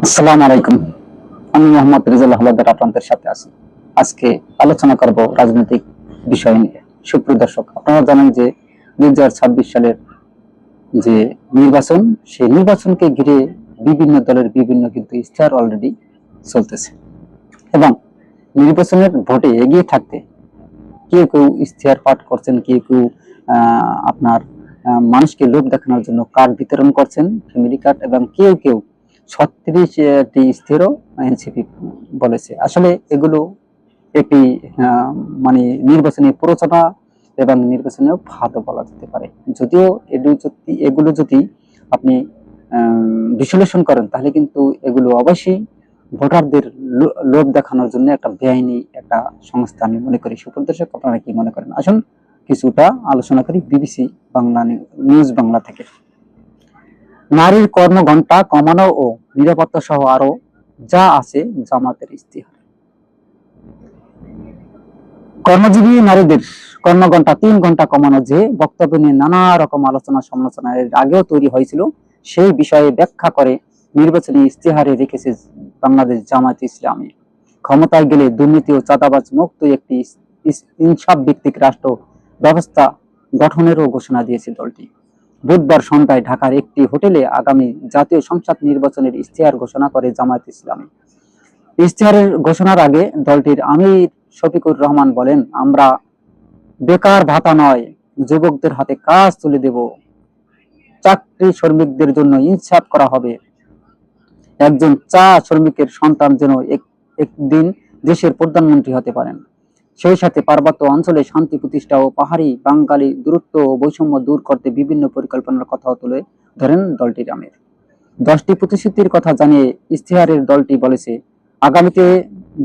আসসালামু আলাইকুম। আমি মোহাম্মদ রিজাল হালাদার আপনাদের সাথে আছি। আজকে আলোচনা করব রাজনৈতিক বিষয় নিয়ে। সুপ্রিয় দর্শক, আপনারা জানেন যে দুই ছাব্বিশ সালের যে নির্বাচন, সেই নির্বাচনকে ঘিরে বিভিন্ন দলের বিভিন্ন কিন্তু ইশতেহার অলরেডি চলতেছে। এবং নির্বাচনের ভোটে এগিয়ে থাকতে কেউ কেউ ইশতেহার পাঠ করছেন, কেউ কেউ আপনার মানুষকে লোভ দেখানোর জন্য কার্ড বিতরণ করছেন ফ্যামিলি কার্ড এবং কেউ কেউ ছত্রিশটি স্থিরও এনসিপি বলেছে। আসলে এগুলো একটি মানে নির্বাচনী প্রচারণা এবং নির্বাচনীয় ফাঁদও বলা যেতে পারে। যদিও এগুলো যদি এগুলো যদি আপনি বিশ্লেষণ করেন, তাহলে কিন্তু এগুলো অবশ্যই ভোটারদের লোভ দেখানোর জন্য একটা বেআইনি একটা সংস্থা আমি মনে করি। সুপ্রদর্শক আপনারা কি মনে করেন? আসুন, কিছুটা আলোচনা করি। বিবিসি বাংলা নিউজ বাংলা থেকে। নারীর কর্মঘণ্টা কমানো ও নিরাপত্তা সহ আরও যা আছে জামাতের ইস্তিহার কর্মজীবী নারীদের কর্মঘণ্টা তিন ঘণ্টা কমানো যে বক্তব্য নিয়ে নানা রকম আলোচনা সমালোচনা এর আগেও তৈরি হয়েছিল, সেই বিষয়ে ব্যাখ্যা করে নির্বাচনী ইস্তিহারে রেখেছে বাংলাদেশ জামায়াত ইসলামী। ক্ষমতায় গেলে দুর্নীতি ও চাঁদাবাজ মুক্ত একটি ইনসাফ ভিত্তিক রাষ্ট্র ব্যবস্থা গঠনেরও ঘোষণা দিয়েছে দলটি। বুধবার সন্ধ্যায় ঢাকার একটি হোটেলে আগামী জাতীয় সংসদ নির্বাচনের ইশতেহার ঘোষণা করে জামায়াত ইসলামী। ইশতেহারের ঘোষণার আগে দলটির আমির শফিকুর রহমান বলেন, আমরা বেকার ভাতা নয়, যুবকদের হাতে কাজ তুলে দেব। চাকরি শ্রমিকদের জন্য ইনসাফ করা হবে। একজন চা শ্রমিকের সন্তান যেন এক- একদিন দেশের প্রধানমন্ত্রী হতে পারেন। সেই সাথে পার্বত্য অঞ্চলে শান্তি প্রতিষ্ঠা ও পাহাড়ি বাঙালি দূরত্ব ও বৈষম্য দূর করতে বিভিন্ন পরিকল্পনার কথাও তুলে ধরেন দলটির আমির দশটি প্রতিশ্রুতির কথা জানিয়ে ইস্তিহারের দলটি বলেছে, আগামীতে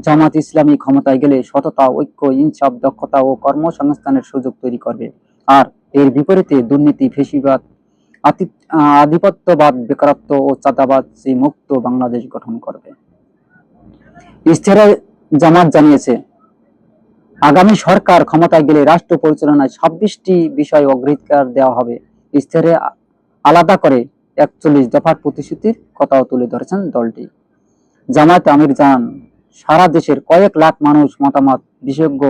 জামাত ইসলামী ক্ষমতায় গেলে সততা, ঐক্য, ইনসাফ, দক্ষতা ও কর্মসংস্থানের সুযোগ তৈরি করবে। আর এর বিপরীতে দুর্নীতি, ফেসিবাদ আধিপত্যবাদ, বেকারত্ব ও চাঁদাবাদ সেই মুক্ত বাংলাদেশ গঠন করবে। ইস্তেহারে জামাত জানিয়েছে আগামী সরকার ক্ষমতায় গেলে রাষ্ট্র পরিচালনায় ছাব্বিশটি বিষয় অগ্রাধিকার দেওয়া হবে। ইস্তেহারে আলাদা করে একচল্লিশ দফার প্রতিশ্রুতির কথাও তুলে ধরেছেন দলটি। জামায়াত আমির জান, সারা দেশের কয়েক লাখ মানুষ মতামত, বিশেষজ্ঞ,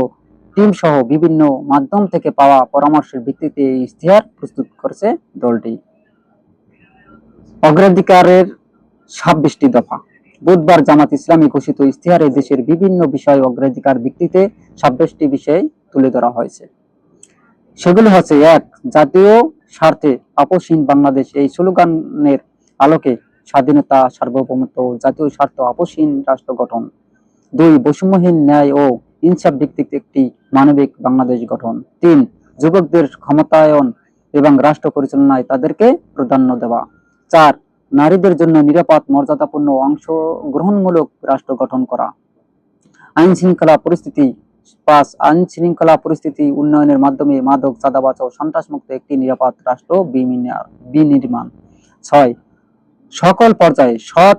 টিম সহ বিভিন্ন মাধ্যম থেকে পাওয়া পরামর্শের ভিত্তিতে এই ইশতেহার প্রস্তুত করেছে দলটি। অগ্রাধিকারের ছাব্বিশটি দফা। বুধবার জামাত ইসলামী ঘোষিত ইশতেহারে দেশের বিভিন্ন বিষয় অগ্রাধিকার ভিত্তিতে ছাব্বিশটি বিষয় তুলে ধরা হয়েছে। সেগুলো হচ্ছে, এক, জাতীয় স্বার্থে আপোষহীন বাংলাদেশ এই স্লোগানের আলোকে স্বাধীনতা, সার্বভৌমত্ব জাতীয় স্বার্থ আপোষহীন রাষ্ট্র গঠন। দুই, বৈষম্যহীন ন্যায় ও ইনসাফ ভিত্তিক একটি মানবিক বাংলাদেশ গঠন। তিন, যুবকদের ক্ষমতায়ন এবং রাষ্ট্র পরিচালনায় তাদেরকে প্রাধান্য দেওয়া। চার নারীদের জন্য নিরাপদ, মর্যাদাপূর্ণ অংশ গ্রহণমূলক রাষ্ট্র গঠন করা। আইন শৃঙ্খলা পরিস্থিতি পাঁচ আইন শৃঙ্খলা পরিস্থিতি উন্নয়নের মাধ্যমে মাদক, চাঁদাবাজ ও সন্ত্রাসমুক্ত একটি নিরাপদ রাষ্ট্র বিনির্মাণ- ছয়, সকল পর্যায়ে সৎ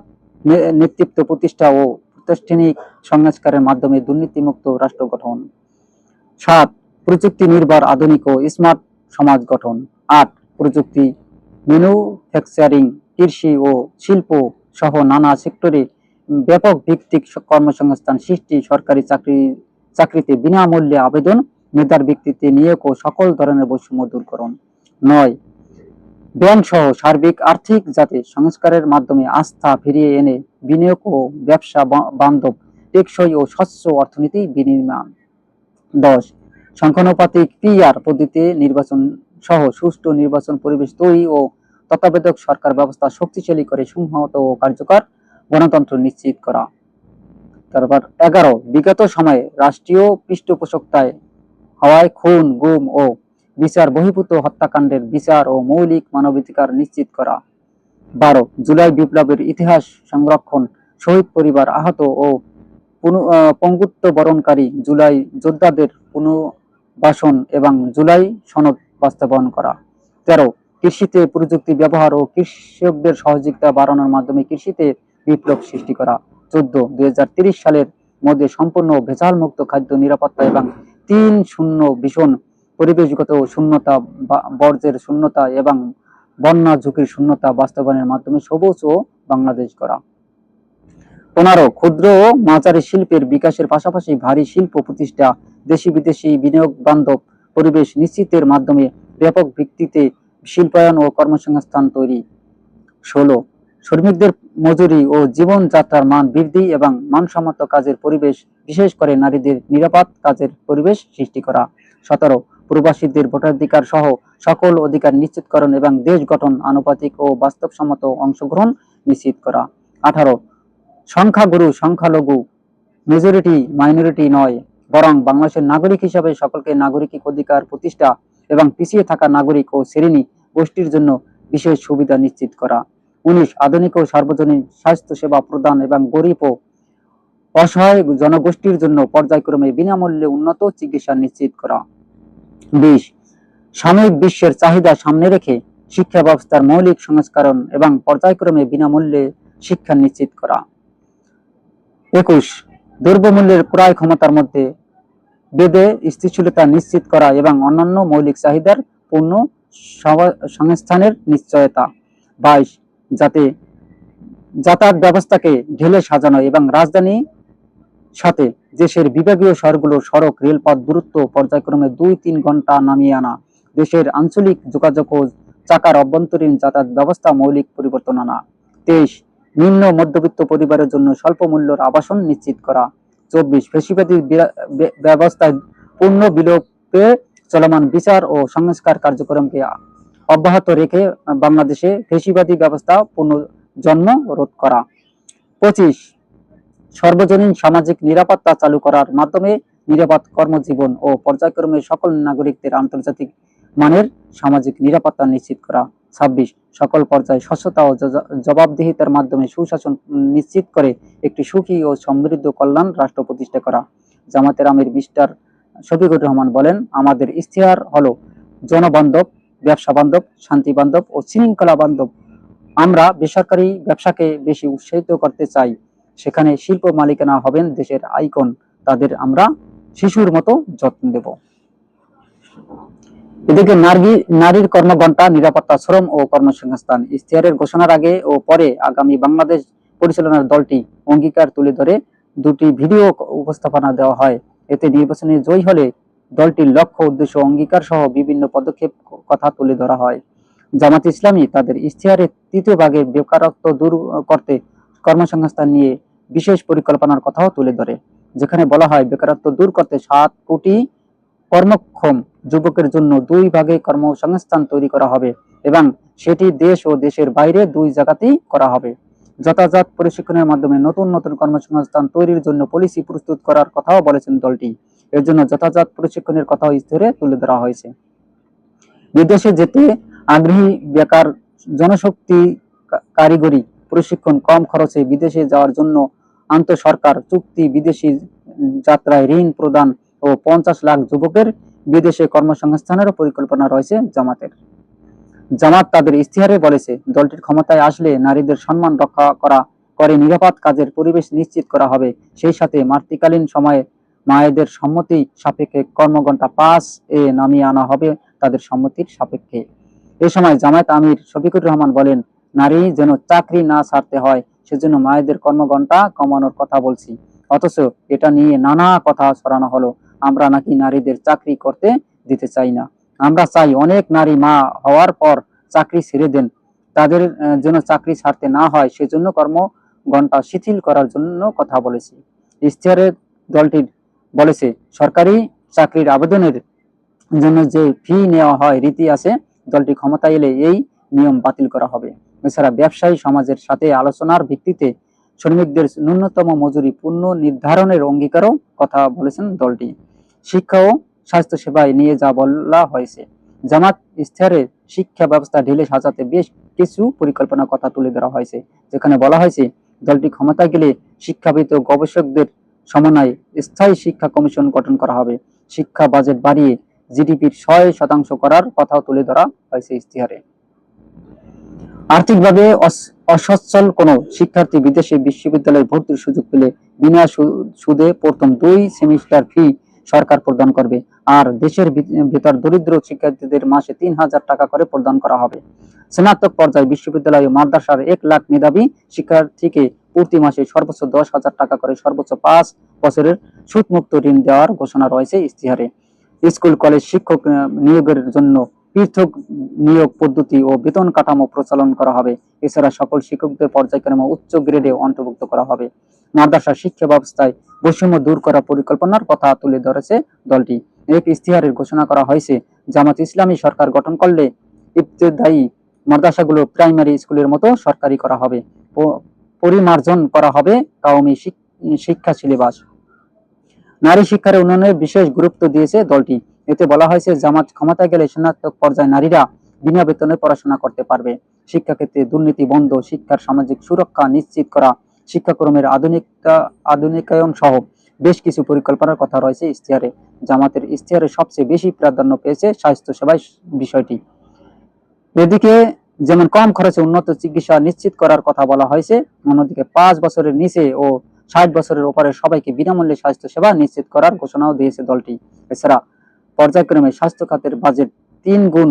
নেতৃত্ব প্রতিষ্ঠা ও প্রাতিষ্ঠানিক সংস্কারের মাধ্যমে দুর্নীতিমুক্ত রাষ্ট্র গঠন। সাত, প্রযুক্তি নির্ভর আধুনিক ও স্মার্ট সমাজ গঠন। আট, প্রযুক্তি ম্যানুফ্যাকচারিং কৃষি ও শিল্প সহ নানা সেক্টরে ব্যাপক ভিত্তিক কর্মসংস্থান সৃষ্টি, সরকারি চাকরি, চাকরিতে বিনামূল্যে আবেদন, মেধার ভিত্তিতে নিয়োগ ও সকল ধরনের বৈষম্য দূরকরণ নয়, ব্যাংক সহ সার্বিক আর্থিক যাতে সংস্কারের মাধ্যমে আস্থা ফিরিয়ে এনে বিনিয়োগ ও ব্যবসা বান্ধব টেকসই ও স্বচ্ছ অর্থনীতি বিনির্মাণ। দশ, সংখ্যানুপাতিক পিআর পদ্ধতিতে নির্বাচন সহ সুষ্ঠু নির্বাচন পরিবেশ তৈরি ও তত্ত্বাবধায়ক সরকার ব্যবস্থা শক্তিশালী করে সংহত ও কার্যকর গণতন্ত্র নিশ্চিত করা। তারপর এগারো, বিগত সময়ে রাষ্ট্রীয় পৃষ্ঠপোষকতায় হওয়ায় খুন, গুম ও বিচার বহির্ভূত হত্যাকাণ্ডের বিচার ও মৌলিক মানবাধিকার নিশ্চিত করা। বারো, জুলাই বিপ্লবের ইতিহাস সংরক্ষণ, শহীদ পরিবার আহত ও পঙ্গুত্ব বরণকারী জুলাই যোদ্ধাদের পুনর্বাসন এবং জুলাই সনদ বাস্তবায়ন করা। তেরো কৃষিতে প্রযুক্তি ব্যবহার ও কৃষকদের সহযোগিতা বাড়ানোর মাধ্যমে কৃষিতে বিপ্লব সৃষ্টি করা। চোদ্দ, দুই সালের মধ্যে সম্পূর্ণ ভেজাল মুক্ত খাদ্য নিরাপত্তা এবং তিন শূন্য ভীষণ পরিবেশগত শূন্যতা বর্জ্যের শূন্যতা এবং বন্যা ঝুঁকির শূন্যতা বাস্তবায়নের মাধ্যমে সবুজ ও বাংলাদেশ করা পনেরো, ক্ষুদ্র ও মাঝারি শিল্পের বিকাশের পাশাপাশি ভারী শিল্প প্রতিষ্ঠা দেশি বিদেশি বিনিয়োগ বান্ধব পরিবেশ নিশ্চিতের মাধ্যমে ব্যাপক ভিত্তিতে শিল্পায়ন ও কর্মসংস্থান তৈরি। ষোলো, শ্রমিকদের মজুরি ও জীবনযাত্রার মান বৃদ্ধি এবং মানসম্মত কাজের পরিবেশ, বিশেষ করে নারীদের নিরাপদ কাজের পরিবেশ সৃষ্টি করা। সতেরো, প্রবাসীদের ভোটাধিকার সহ সকল অধিকার নিশ্চিতকরণ এবং দেশ গঠন আনুপাতিক ও বাস্তবসম্মত অংশগ্রহণ নিশ্চিত করা। আঠারো, সংখ্যাগুরু, সংখ্যালঘু মেজরিটি মাইনরিটি নয়, বরং বাংলাদেশের নাগরিক হিসাবে সকলকে নাগরিক অধিকার প্রতিষ্ঠা এবং পিছিয়ে থাকা নাগরিক ও শ্রেণি গোষ্ঠীর জন্য বিশেষ সুবিধা নিশ্চিত করা। উনিশ, আধুনিক ও সার্বজনীন স্বাস্থ্য সেবা প্রদান এবং গরিব ও অসহায় জনগোষ্ঠীর জন্য পর্যায়ক্রমে বিনামূল্যে উন্নত চিকিৎসা নিশ্চিত করা। বিশ, সাময়িক বিশ্বের চাহিদা সামনে রেখে শিক্ষা ব্যবস্থার মৌলিক সংস্করণ এবং পর্যায়ক্রমে বিনামূল্যে শিক্ষা নিশ্চিত করা। একুশ, দ্রব্যমূল্যের ক্রয় ক্ষমতার মধ্যে বেদে স্থিতিশীলতা নিশ্চিত করা এবং অন্যান্য মৌলিক চাহিদার পূর্ণ সংস্থানের নিশ্চয়তা। বাইশ, যাতে যাতায়াত ব্যবস্থাকে ঢেলে সাজানো এবং রাজধানী সাথে দেশের বিভাগীয় শহরগুলো সড়ক, রেলপথ দূরত্ব পর্যায়ক্রমে দুই তিন ঘণ্টা নামিয়ে আনা, দেশের আঞ্চলিক যোগাযোগ ও চাকার অভ্যন্তরীণ যাতায়াত ব্যবস্থা মৌলিক পরিবর্তন আনা। তেইশ, নিম্ন মধ্যবিত্ত পরিবারের জন্য স্বল্প মূল্যের আবাসন নিশ্চিত করা। চব্বিশ ফেসিবাদী ব্যবস্থায় পূর্ণ বিলোপে চলমান বিচার ও সংস্কার কার্যক্রমকে অব্যাহত রেখে বাংলাদেশে ফেসিবাদী ব্যবস্থা পূর্ণ জন্ম রোধ করা। পঁচিশ, সর্বজনীন সামাজিক নিরাপত্তা চালু করার মাধ্যমে নিরাপদ কর্মজীবন ও পর্যায়ক্রমে সকল নাগরিকদের আন্তর্জাতিক মানের সামাজিক নিরাপত্তা নিশ্চিত করা। ছাব্বিশ, সকল পর্যায়ে স্বচ্ছতা ও জবাবদিহিতার মাধ্যমে সুশাসন নিশ্চিত করে একটি সুখী ও সমৃদ্ধ কল্যাণ রাষ্ট্র প্রতিষ্ঠা করা। জামাতের আমির মিস্টার শফিকুর রহমান বলেন, আমাদের ইশতেহার হলো জনবান্ধব, ব্যবসা বান্ধব, শান্তি বান্ধব ও শৃঙ্খলা বান্ধব। আমরা বেসরকারি ব্যবসাকে বেশি উৎসাহিত করতে চাই। সেখানে শিল্প মালিকানা হবেন দেশের আইকন। তাদের আমরা শিশুর মতো যত্ন দেব। এদিকে নারী, নারীর কর্মঘণ্টা, নিরাপত্তা শ্রম ও কর্মসংস্থান ইশতেহারের ঘোষণার আগে ও পরে আগামী বাংলাদেশ পরিচালনার দলটি অঙ্গীকার তুলে ধরে দুটি ভিডিও উপস্থাপনা দেওয়া হয়। এতে নির্বাচনে জয়ী হলে দলটির লক্ষ্য, উদ্দেশ্য, অঙ্গীকার সহ বিভিন্ন পদক্ষেপ কথা তুলে ধরা হয়। জামাত ইসলামী তাদের ইশতেহারের তৃতীয় ভাগে বেকারত্ব দূর করতে কর্মসংস্থান নিয়ে বিশেষ পরিকল্পনার কথাও তুলে ধরে, যেখানে বলা হয় বেকারত্ব দূর করতে সাত কোটি কর্মক্ষম যুবকের জন্য দুই ভাগে কর্মসংস্থান তৈরি করা হবে এবং সেটি দেশ ও দেশের বাইরে দুই জায়গাতেই করা হবে। যথাযথ প্রশিক্ষণের মাধ্যমে নতুন নতুন কর্মসংস্থান তৈরির জন্য পলিসি প্রস্তুত করার কথাও বলেছেন দলটি। এর জন্য যথাযথ প্রশিক্ষণের কথাও স্থিরে তুলে ধরা হয়েছে। বিদেশে যেতে আগ্রহী বেকার জনশক্তি কারিগরি প্রশিক্ষণ কম খরচে বিদেশে যাওয়ার জন্য আন্তঃ সরকার চুক্তি বিদেশি যাত্রায় ঋণ প্রদান ও পঞ্চাশ লাখ যুবকের বিদেশে কর্মসংস্থানেরও পরিকল্পনা রয়েছে জামাতের। জামাত তাদের ইশতেহারে বলেছে, দলটির ক্ষমতায় আসলে নারীদের সম্মান রক্ষা করা, করে নিরাপদ কাজের পরিবেশ নিশ্চিত করা হবে। সেই সাথে মাতৃকালীন সময়ে মায়েদের সম্মতি সাপেক্ষে কর্মঘণ্টা পাঁচ এ নামিয়ে আনা হবে তাদের সম্মতির সাপেক্ষে। এ সময় জামায়াত আমির শফিকুর রহমান বলেন, নারী যেন চাকরি না ছাড়তে হয়, সেজন্য মায়েদের কর্মঘণ্টা কমানোর কথা বলছি। অথচ এটা নিয়ে নানা কথা ছড়ানো হলো। আমরা নাকি নারীদের চাকরি করতে দিতে চাই না। আমরা চাই অনেক নারী মা হওয়ার পর চাকরি ছেড়ে দেন। তাদের যেন চাকরি ছাড়তে না হয়, সেজন্য কর্ম ঘণ্টা শিথিল করার জন্য কথা বলেছি। ইশতেহারে দলটির বলেছে, সরকারি চাকরির আবেদনের জন্য যে ফি নেওয়া হয়, রীতি আছে, দলটি ক্ষমতায় এলে এই নিয়ম বাতিল করা হবে। এছাড়া ব্যবসায়ী সমাজের সাথে আলোচনার ভিত্তিতে শ্রমিকদের ন্যূনতম মজুরি পূর্ণ নির্ধারণের অঙ্গীকারও কথা বলেছেন দলটি। শিক্ষা ও স্বাস্থ্য সেবায় নিয়ে যা বলা হয়েছে। জামাত ইশতেহারে শিক্ষা ব্যবস্থা ঢেলে সাজাতে বেশ কিছু পরিকল্পনার কথা তুলে ধরা হয়েছে। যেখানে বলা হয়েছে, দলটি ক্ষমতায় গেলে শিক্ষাবিদ ও গবেষকদের সমন্বয়ে স্থায়ী শিক্ষা কমিশন গঠন করা হবে। শিক্ষা বাজেট বাড়িয়ে জিডিপির ছয় শতাংশ করার কথাও তুলে ধরা হয়েছে ইশতেহারে আর্থিকভাবে অস- অসচ্ছল কোনো শিক্ষার্থী বিদেশে বিশ্ববিদ্যালয়ে ভর্তির সুযোগ পেলে বিনা সুদে প্রথম দুই সেমিস্টার ফি সরকার প্রদান করবে। আর দেশের ভেতর দরিদ্র শিক্ষার্থীদের মাসে তিন হাজার টাকা করে প্রদান করা হবে। স্নাতক পর্যায়ে বিশ্ববিদ্যালয় ও মাদ্রাসার এক লাখ মেধাবী শিক্ষার্থীকে প্রতি মাসে সর্বোচ্চ দশ হাজার টাকা করে সর্বোচ্চ পাঁচ বছরের সুদমুক্ত ঋণ দেওয়ার ঘোষণা রয়েছে ইস্তিহারে স্কুল, কলেজ শিক্ষক নিয়োগের জন্য পৃথক নিয়োগ পদ্ধতি ও বেতন কাঠামো প্রচলন করা হবে। এছাড়া সকল শিক্ষকদের পর্যায়ক্রমে উচ্চ গ্রেডে অন্তর্ভুক্ত করা হবে। মাদ্রাসা শিক্ষা ব্যবস্থায় বৈষম্য দূর করার পরিকল্পনার কথা তুলে ধরেছে দলটি। এক ইস্তিহারের ঘোষণা করা হয়েছে, জামাত ইসলামী সরকার গঠন করলে ইবতেদায়ী মাদ্রাসাগুলো প্রাইমারি স্কুলের মতো সরকারি করা হবে পরিমার্জন করা হবে কাউমি শিক্ষা সিলেবাস। নারী শিক্ষার উন্নয়নে বিশেষ গুরুত্ব দিয়েছে দলটি। এতে বলা হয়েছে, জামাত ক্ষমতায় গেলে স্নাতক পর্যায়ে নারীরা বিনা বেতনে পড়াশোনা করতে পারবে। শিক্ষাক্ষেত্রে দুর্নীতি বন্ধ, শিক্ষার সামাজিক সুরক্ষা নিশ্চিত করা শিক্ষাক্রমের আধুনিকতা, আধুনিকায়ন সহ বেশ কিছু পরিকল্পনার কথা রয়েছে ইশতেহারে। জামাতের ইশতেহারে সবচেয়ে বেশি প্রাধান্য পেয়েছে স্বাস্থ্য সেবায় বিষয়টি। এদিকে যেমন কম খরচে উন্নত চিকিৎসা নিশ্চিত করার কথা বলা হয়েছে, অন্যদিকে পাঁচ বছরের নিচে ও ষাট বছরের উপরে সবাইকে বিনামূল্যে স্বাস্থ্য সেবা নিশ্চিত করার ঘোষণাও দিয়েছে দলটি। এছাড়া পর্যায়ক্রমে স্বাস্থ্য খাতের বাজেট তিন গুণ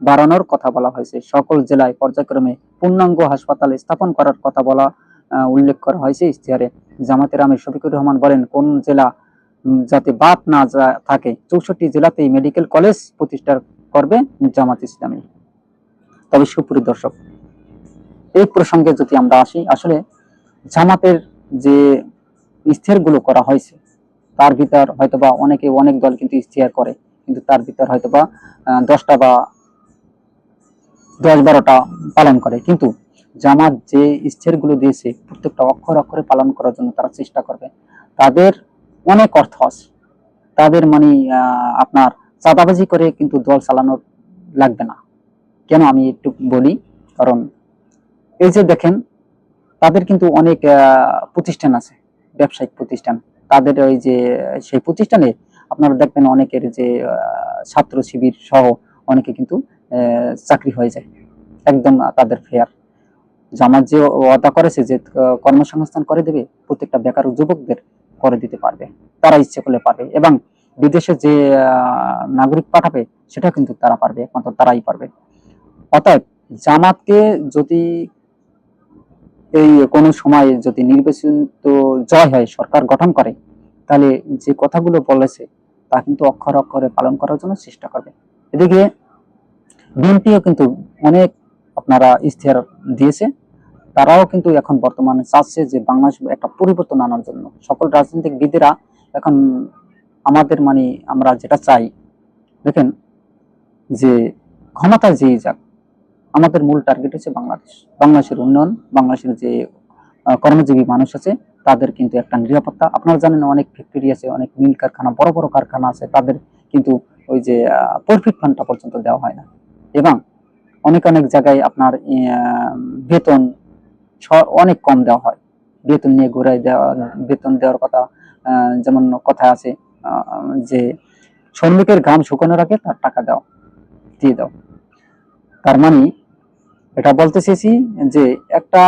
বাড়ানোর কথা বলা হয়েছে। সকল জেলায় পর্যায়ক্রমে পূর্ণাঙ্গ হাসপাতাল স্থাপন করার কথা বলা উল্লেখ করা হয়েছে ইশতেহারে। জামাতের আমির শফিকুর রহমান বলেন, কোন জেলা যাতে বাদ না থাকে, চৌষট্টি জেলাতেই মেডিকেল কলেজ প্রতিষ্ঠা করবে জামাত ইসলামী। তবে সুপ্রিয় দর্শক, এই প্রসঙ্গে যদি আমরা আসি, আসলে জামাতের যে ইশতেহারগুলো করা হয়েছে, তার ভিতর হয়তোবা অনেকে, অনেক দল কিন্তু ইশতেহার করে, কিন্তু তার ভিতর হয়তোবা দশটা বা দশ বারোটা পালন করে। কিন্তু জামাত যে ইশতেহারগুলো দিয়েছে, প্রত্যেকটা অক্ষর অক্ষরে পালন করার জন্য তারা চেষ্টা করবে। তাদের অনেক অর্থ আছে। তাদের মানে আপনার চাঁদাবাজি করে কিন্তু দল চালানোর লাগবে না। কেন আমি একটু বলি? কারণ এই যে দেখেন, তাদের কিন্তু অনেক প্রতিষ্ঠান আছে, ব্যবসায়িক প্রতিষ্ঠান। তাদের ওই যে, সেই প্রতিষ্ঠানে আপনারা দেখবেন অনেকের যে ছাত্র শিবির সহ অনেকে কিন্তু চাকরি হয়ে যায়। একদম তাদের ফেয়ার। জামাত যে ওয়াদা করেছে যে কর্মসংস্থান করে দেবে, প্রত্যেকটা বেকার যুবকদের করে দিতে পারবে। তারা ইচ্ছে করলে পারবে এবং বিদেশে যে নাগরিক পাঠাবে সেটা কিন্তু তারা পারবে, একমাত্র তারাই পারবে। অতএব জামাতকে যদি এই কোনো সময় যদি নির্বাচিত জয় হয়, সরকার গঠন করে, তাহলে যে কথাগুলো বলেছে, তা কিন্তু অক্ষর অক্ষরে পালন করার জন্য চেষ্টা করবে। এদিকে বিএনপিও কিন্তু অনেক আপনারা ইস্তেহার দিয়েছে। তারাও কিন্তু এখন বর্তমানে চাচ্ছে যে বাংলাদেশ একটা পরিবর্তন আনার জন্য। সকল রাজনৈতিক বিদেরা এখন আমাদের মানে আমরা যেটা চাই, দেখেন যে ক্ষমতা যেই যাক, আমাদের মূল টার্গেট হচ্ছে বাংলাদেশ। বাংলাদেশের উন্নয়ন, বাংলাদেশের যে কর্মজীবী মানুষ আছে, তাদের কিন্তু একটা নিরাপত্তা। আপনারা জানেন অনেক ফ্যাক্টরি আছে, অনেক মিল কারখানা, বড় বড় কারখানা আছে, তাদের কিন্তু ওই যে প্রফিট ফান্ডটা পর্যন্ত দেওয়া হয় না। এবং অনেক অনেক জায়গায় আপনার বেতন অনেক কম দেওয়া হয়। বেতন নিয়ে ঘুরাই দেওয়া, বেতন দেওয়ার কথা যেমন কথা আছে যে শ্রমিকের ঘাম শুকানোর আগে তার টাকা দাও, দিয়ে দাও। তার মানে এটা বলতে চেয়েছি যে একটা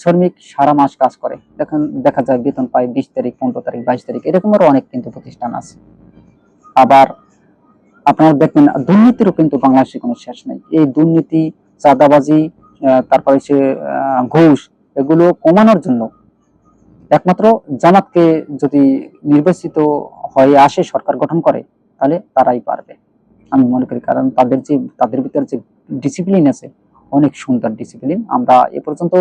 শ্রমিক সারা মাস কাজ করে, দেখেন, দেখা যায় বেতন পায় বিশ তারিখ, পনেরো তারিখ, বাইশ তারিখ, এরকমেরও অনেক কিন্তু প্রতিষ্ঠান আছে। আবার আপনারা দেখবেন, দুর্নীতিরও কিন্তু বাংলাদেশে কোনো শেষ নেই। এই দুর্নীতি, চাঁদাবাজি তারপরে সে ঘুষ, এগুলো কমানোর জন্য একমাত্র জামাতকে যদি নির্বাচিত হয়ে আসে, সরকার গঠন করে, তাহলে তারাই পারবে। আমি মনে করি কারণ তাদের যে, তাদের ভিতরে যে ডিসিপ্লিন আছে, অনেক সুন্দর ডিসিপ্লিন আমরা এ পর্যন্ত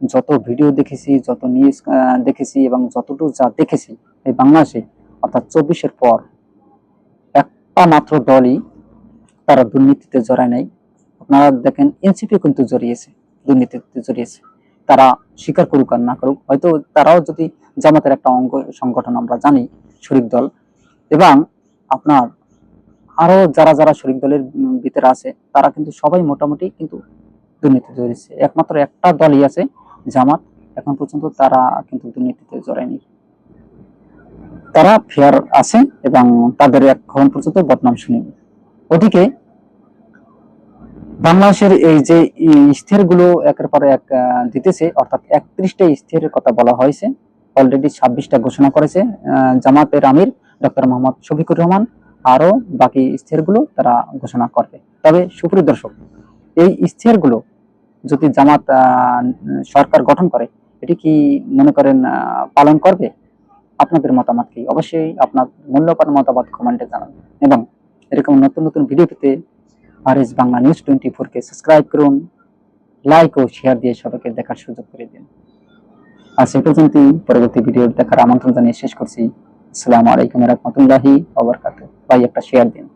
যত ভিডিও দেখেছি, যত নিউজ দেখেছি এবং যতটুকু যা দেখেছি এই বাংলাদেশে, অর্থাৎ চব্বিশের পর মাত্র দলই তারা দুর্নীতিতে জড়ায় নাই। আপনারা দেখেন এনসিপি কিন্তু জড়িয়েছে, দুর্নীতিতে জড়িয়েছে। তারা স্বীকার করুক আর না করুক, হয়তো তারাও যদি জামাতের একটা অঙ্গ সংগঠন আমরা জানি, শরিক দল। এবং আপনার আরও যারা যারা শরিক দলের ভিতরে আছে, তারা কিন্তু সবাই মোটামুটি কিন্তু দুর্নীতিতে জড়িয়েছে। একমাত্র একটা দলই আছে জামাত, এখন পর্যন্ত তারা কিন্তু দুর্নীতিতে জড়ায়নি। তারা ফেয়ার আছে এবং তাদের এখন পর্যন্ত বদনাম শুনিনি ওদিকে বাংলাদেশের এই যে ইস্তেহারগুলো একের পর এক দিতেছে, অর্থাৎ একত্রিশটা ইস্তেহারের কথা বলা হয়েছে অলরেডি ছাব্বিশটা ঘোষণা করেছে জামাতের আমির ডক্টর মোহাম্মদ শফিকুর রহমান আরও বাকি ইস্তেহারগুলো তারা ঘোষণা করবে। তবে সুপ্রিয় দর্শক, এই ইস্তেহারগুলো যদি জামাত সরকার গঠন করে, এটি কি মনে করেন পালন করবে? আপনাদের মতামত কি অবশ্যই আপনার মূল্যবান মতামত কমেন্টে জানান। এবং এরকম নতুন নতুন ভিডিও পেতে R S Bangla news twenty ফোরকে সাবস্ক্রাইব করুন লাইক ও শেয়ার দিয়ে সবাইকে দেখার সুযোগ করে দিন। আর সে পর্যন্তই, পরবর্তী ভিডিও দেখার আমন্ত্রণ জানিয়ে শেষ করছি। আসসালামু আলাইকুম রহমতুল্লাহি আবরকাত ভাই, একটা শেয়ার দিন।